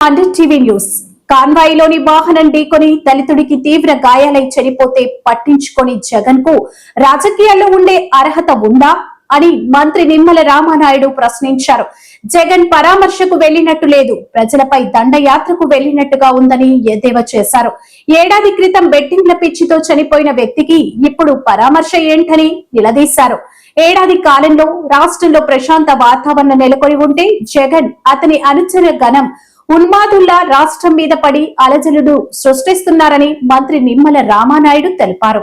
TV news. కాన్వాయిలోని వాహనం ఢీకొని దళితుడికి తీవ్ర గాయాలై చనిపోతే పట్టించుకొని జగన్కు రాజకీయాల్లో ఉండే అర్హత ఉందా అని మంత్రి నిమ్మల రామానాయుడు ప్రశ్నించారు. జగన్ పరామర్శకు వెళ్ళినట్టు లేదు. ప్రజలపై దండయాత్రకు వెళ్ళినట్టుగా ఉందని ఎద్దేవా చేశారు. ఏడాది క్రితం బెట్టింగ్ల పిచ్చితో చనిపోయిన వ్యక్తికి ఇప్పుడు పరామర్శ ఏంటని నిలదీశారు. ఏడాది కాలంలో రాష్ట్రంలో ప్రశాంత వాతావరణం నెలకొని ఉంటే జగన్ అతని అనుచర గణం ఉన్మాదుల్లా రాష్ట్రం మీద పడి అలజలును సృష్టిస్తున్నారని మంత్రి నిమ్మల రామానాయుడు తెలిపారు.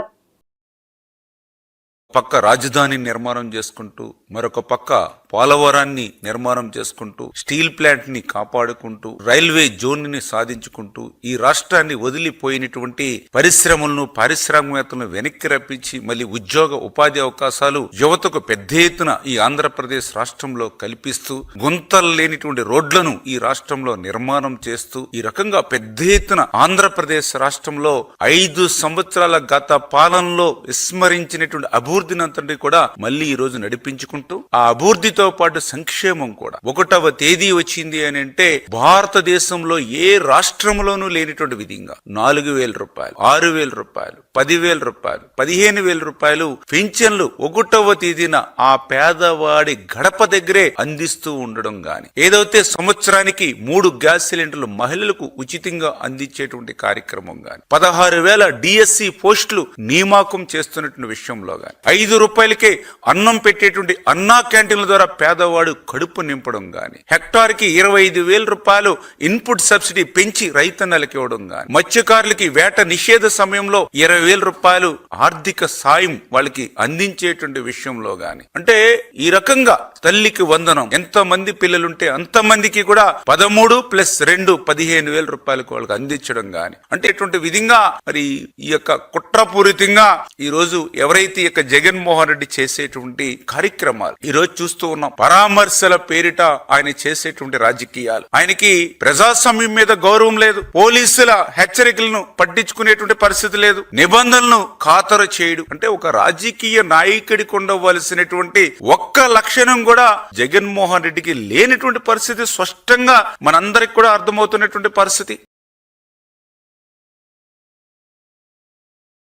పక్క రాజధాని నిర్మాణం చేసుకుంటూ మరొక పక్క పోలవరాన్ని నిర్మాణం చేసుకుంటూ స్టీల్ ప్లాంట్ని కాపాడుకుంటూ రైల్వే జోన్ని సాధించుకుంటూ ఈ రాష్ట్రాన్ని వదిలిపోయినటువంటి పరిశ్రమలను పారిశ్రామికవేత్తలను వెనక్కి రప్పించి మళ్ళీ ఉద్యోగ ఉపాధి అవకాశాలు యువతకు పెద్ద ఎత్తున ఈ ఆంధ్రప్రదేశ్ రాష్ట్రంలో కల్పిస్తూ గుంతలు లేనిటువంటి రోడ్లను ఈ రాష్ట్రంలో నిర్మాణం చేస్తూ ఈ రకంగా పెద్ద ఎత్తున ఆంధ్రప్రదేశ్ రాష్ట్రంలో ఐదు సంవత్సరాల గత పాలనలో విస్మరించినటువంటి అభివృద్ధిని అంతటి కూడా మళ్ళీ ఈ రోజు నడిపించుకుంటూ ఆ అభివృద్ధి అభివృద్ధితో పాటు సంక్షేమం కూడా. ఒకటవ తేదీ వచ్చింది అని అంటే భారతదేశంలో ఏ రాష్ట్రంలోనూ లేనిటువంటి విధంగా నాలుగు వేల రూపాయలు ఆరు వేల రూపాయలు పదివేల రూపాయలు పదిహేను వేల రూపాయలు పింఛన్లు ఒకటవ తేదీన ఆ పేదవాడి గడప దగ్గరే అందిస్తూ ఉండడం గాని ఏదైతే సంవత్సరానికి మూడు గ్యాస్ సిలిండర్లు మహిళలకు ఉచితంగా అందించేటువంటి కార్యక్రమం గాని పదహారు వేల డిఎస్సి పోస్టులు నియామకం చేస్తున్నటువంటి విషయంలో గాని ఐదు రూపాయలకే అన్నం పెట్టేటువంటి అన్నా క్యాంటీన్ల ద్వారా పేదవాడు కడుపు నింపడం కానీ హెక్టార్కి ఇరవై ఐదు వేల రూపాయలు ఇన్పుట్ సబ్సిడీ పెంచి రైతన్నలకి ఇవ్వడం కానీ మత్స్యకారులకి వేట నిషేధ సమయంలో ఇరవై వేల రూపాయలు ఆర్థిక సాయం వాళ్ళకి అందించేటువంటి విషయంలో గాని. అంటే ఈ రకంగా తల్లికి వందనం. ఎంత మంది పిల్లలుంటే అంత మందికి కూడా పదమూడు ప్లస్ రెండు పదిహేను వేల రూపాయలకు వాళ్ళకి అందించడం గాని. అంటే ఇటువంటి విధంగా మరి ఈ యొక్క కుట్రపూరితంగా ఈ రోజు ఎవరైతే ఈ యొక్క జగన్మోహన్ రెడ్డి చేసేటువంటి కార్యక్రమాలు ఈ రోజు చూస్తూ ఉన్నాం పరామర్శల పేరిట ఆయన చేసేటువంటి రాజకీయాలు. ఆయనకి ప్రజాస్వామ్యం మీద గౌరవం లేదు. పోలీసుల హెచ్చరికలను పట్టించుకునేటువంటి పరిస్థితి లేదు. నిబంధనలను ఖాతరు చేయడు. అంటే ఒక రాజకీయ నాయకుడికి ఉండవలసినటువంటి ఒక్క లక్షణం కూడా జగన్మోహన్ రెడ్డికి లేనటువంటి పరిస్థితి స్పష్టంగా మనందరికి కూడా అర్థమవుతున్నటువంటి పరిస్థితి.